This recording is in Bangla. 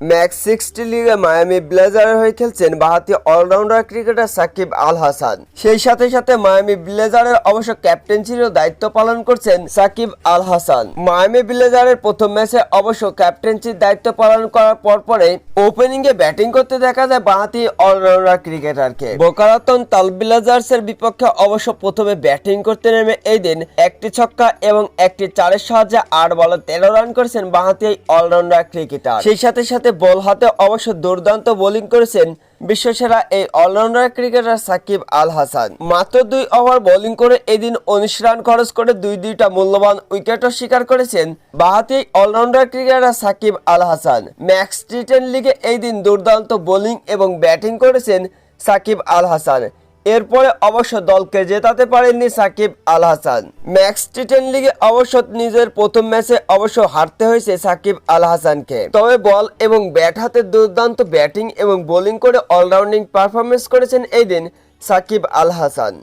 ম্যাক্স সিক্সটি লিগে মায়ামি ব্লেজারের হয়ে খেলছেন বাহাতি অলরাউন্ডার ক্রিকেটার সাকিব আল হাসান। সেই সাথে সাথে মায়ামি ব্লেজারের অবশ্য ক্যাপ্টেন্সিরও দায়িত্ব পালন করছেন সাকিব আল হাসান। মায়ামি ব্লেজারের প্রথম ম্যাচে অবশ্য ক্যাপ্টেন্সির দায়িত্ব পালন করার পর পরে ওপেনিং এ ব্যাটিং করতে দেখা যায় বাহাতি অলরাউন্ডার ক্রিকেটারকে। বোকারাতন তালবিলাজার্সের বিপক্ষে অবশ্য প্রথমে ব্যাটিং করতে নেমে এই দিন একটি ছক্কা এবং একটি চারের সাহায্যে আট বলে তেরো রান করেছেন বাঁহাতি অলরাউন্ডার ক্রিকেটার। সেই সাথে সাথে বল হাতে অবশ্য দুর্দান্ত বোলিং করেছেন বিশ্বসেরা এই অলরাউন্ডার ক্রিকেটার সাকিব আল হাসান মাত্র দুই ওভার বোলিং করে এদিন উনিশ রান খরচ করে দুই দুইটা মূল্যবান উইকেটও শিকার করেছেন বাহাতি all-rounder cricketer Shakib Al Hasan Max T ten লিগে এই দিন দুর্দান্ত বোলিং এবং ব্যাটিং করেছেন সাকিব আল হাসান এরপরে অবশ্য দলকে জেতাতে পারেননি Shakib Al Hasan. Max T ten লিগে অবশ্য নিজের প্রথম ম্যাচে অবশ্য হারতে হয়েছে সাকিব আল হাসানকে। তবে বল এবং ব্যাট হাতে দুর্দান্ত ব্যাটিং এবং বোলিং করে অলরাউন্ডিং পারফরমেন্স করেছেন এই দিন সাকিব আল হাসান।